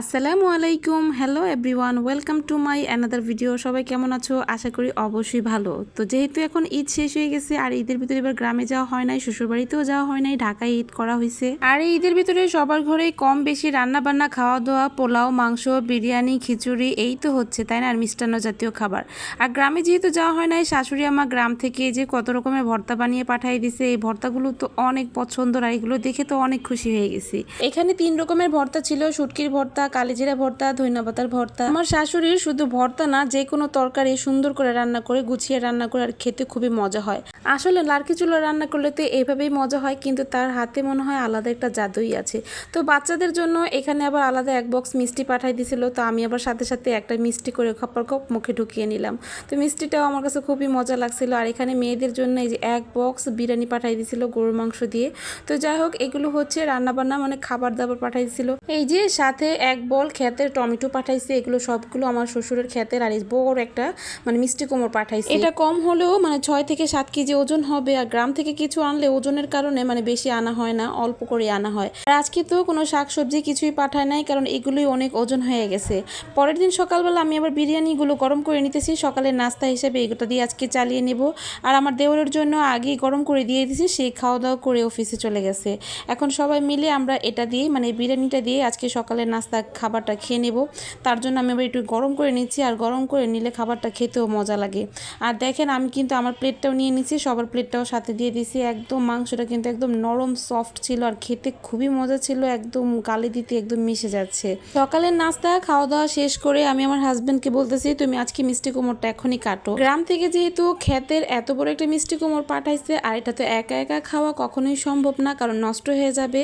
আসসালামু আলাইকুম। Hello everyone welcome to my another video সবাই কেমন আছো? আশা করি অবশ্যই ভালো। তো যেহেতু এখন ঈদ শেষ হয়ে গেছে, আর ঈদের ভিতরে এবার গ্রামে যাওয়া হয় নাই, শ্বশুরবাড়িতেও যাওয়া হয় নাই, ঢাকায় ঈদ করা হয়েছে। আর এই ঈদের ভিতরে সবার ঘরে কম বেশি রান্না বান্না খাওয়া দাওয়া পোলাও, মাংস, বিরিয়ানি, খিচুড়ি, এই তো হচ্ছে, তাই না? আর মিষ্টান্ন জাতীয় খাবার। আর গ্রামে যেহেতু যাওয়া হয় নাই, শাশুড়ি আমার গ্রাম থেকে যে কত রকমের ভর্তা বানিয়ে পাঠিয়ে দিছে, এই ভর্তাগুলো তো অনেক পছন্দ আর এগুলো দেখে তো অনেক খুশি হয়ে গেছি। এখানে তিন রকমের ভর্তা ছিল, শুটকির ভর্তা কালিজিরা ভর্তা ধইনাপাতার ভর্তা। আমার শাশুড়ি শুধু ভর্তা না যে কোনো তরকারি সুন্দর করে রান্না করে, গুছিয়ে রান্না করে আর খেতে খুবই মজা হয়। আসলে লার্কি চুলো রান্না করলে তো এইভাবেই মজা হয়, কিন্তু তার হাতে মনে হয় আলাদা একটা জাদুই আছে। তো বাচ্চাদের জন্য এখানে আবার আলাদা এক বক্স মিষ্টি পাঠাই দিছিল, তো আমি আবার সাথে সাথে একটা মিষ্টি করে খপ্পর খপ মুখে ঢুকিয়ে নিলাম। তো মিষ্টিটাও আমার কাছে খুবই মজা লাগছিল, আর এখানে মেয়েদের জন্য এই যে এক বক্স বিরিয়ানি পাঠাই দিছিল গরুর মাংস দিয়ে। তো যাই হোক, এগুলো হচ্ছে রান্নাবান্না মানে খাবার দাবার পাঠাই দিছিল। এই যে সাথে এক বল ক্ষেতের টমেটো পাঠাইছে, এগুলো সবগুলো আমার শ্বশুরের ক্ষেতের, আর এই বড় একটা মানে মিষ্টি কোমর পাঠাইছে। এটা কম হলেও মানে ছয় থেকে সাত কেজি ওজন হবে আর গ্রাম থেকে কিছু আনলে ওজনের কারণে মানে বেশি আনা হয় না, অল্প করে আনা হয়। আর আজকে তো কোনো শাক সবজি কিছুই পাঠায় নাই, কারণ এগুলোই অনেক ওজন হয়ে গেছে। পরের দিন সকালবেলা আমি আবার বিরিয়ানিগুলো গরম করে নিতেছি সকালের নাস্তা হিসেবে এগুলো দিয়ে আজকে চালিয়ে নেব। আর আমার দেওরের জন্য আগেই গরম করে দিয়ে দিয়েছি, সেই খাওয়া দাওয়া করে অফিসে চলে গেছে। এখন সবাই মিলে আমরা এটা দিয়ে মানে বিরিয়ানিটা দিয়ে আজকে সকালের নাস্তা খাবারটা খেয়ে নেব। তার জন্য আমি আবার একটু গরম করে নিচ্ছি, আর গরম করে নিলে খাবারটা খেতেও মজা লাগে। আর দেখেন আমি কিন্তু আমার প্লেটটাও নিয়ে নিচ্ছি সবার প্লেটটাও সাথে দিয়ে দিছি। একদম মাংসটা কিন্তু একদম নরম সফট ছিল আর খেতে খুবই মজা ছিল, একদম গালে দিতে একদম মিশে যাচ্ছে। সকালের নাস্তা খাওয়া দাওয়া শেষ করে আমি আমার হাজব্যান্ডকে বলতেছি, তুমি আজকে মিষ্টি কোমরটা এখনই কাটো। গ্রাম থেকে যেহেতু ক্ষেতের এত বড় একটা মিষ্টি কোমর পাঠাইছে, আর এটা তো একা একা খাওয়া কখনোই সম্ভব না, কারণ নষ্ট হয়ে যাবে।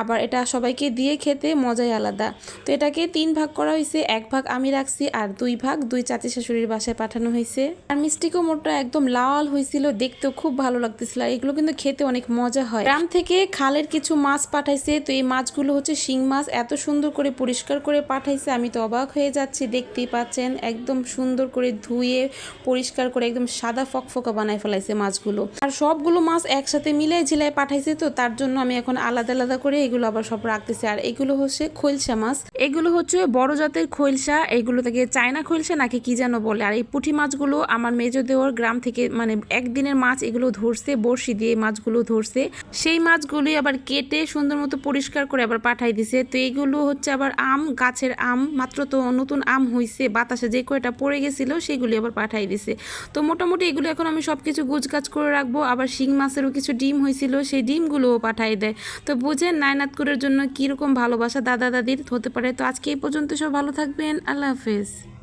আবার এটা সবাইকে দিয়ে খেতে মজাই আলাদা। তো এটাকে তিন ভাগ করা হয়েছে এক ভাগ আমি রাখছি আর দুই ভাগ দুই চাচি শাশুড়ির বাসায় পাঠানো হয়েছে আর মিষ্টি কোমরটা একদম লাল হয়েছিল দেখতেও খুব ভালো লাগতেছিল। এগুলো কিন্তু খেতে অনেক মজা হয়। গ্রাম থেকে খালের কিছু মাছ পাঠাইছে। তো এই মাছগুলো হচ্ছে শিং মাছ। এত সুন্দর করে পরিষ্কার করে পাঠাইছে। আমি তো অবাক হয়ে যাচ্ছি। দেখতেই পাচ্ছেন, একদম সুন্দর করে ধুয়ে, পরিষ্কার করে একদম সাদা ফকফকা বানায় ফেলাইছে মাছগুলো। আর সবগুলো মাছ একসাথে মিলাই ঝিলায় পাঠাইছে তো, তার জন্য আমি এখন আলাদা আলাদা করে এগুলো আবার সব রাখতেছি। আর এগুলো হচ্ছে খৈলসা মাছ। এগুলো হচ্ছে বড় জাতের খৈলসা। এগুলো থেকে চায়না খৈলসা নাকি কি যেন বলে। আর এই পুঁটি মাছগুলো আমার মেজো দেওয়ার গ্রাম থেকে মানে একদিনের মাছ এগুলো ধরছে, বড়শি দিয়ে মাছগুলো ধরছে। সেই মাছগুলি আবার কেটে সুন্দর মতো পরিষ্কার করে আবার পাঠাই দিছে। তো এইগুলো হচ্ছে আবার আম, গাছের আম, মাত্র তো নতুন আম হইছে, বাতাসে যে কয়টা পড়ে গেছিল সেগুলি আবার পাঠাই দিছে। তো মোটামুটি এগুলো এখন আমি সব কিছু গুজগাছ করে রাখব। আবার শিং মাছেরও কিছু ডিম হয়েছিল সেই ডিমগুলোও পাঠাই দেয়। তো বুঝেন নায়নাতকুরের জন্য কীরকম ভালোবাসা দাদা দাদির হতে পারে। তো আজকে এই পর্যন্ত সব ভালো থাকবেন। আল্লাহ হাফেজ।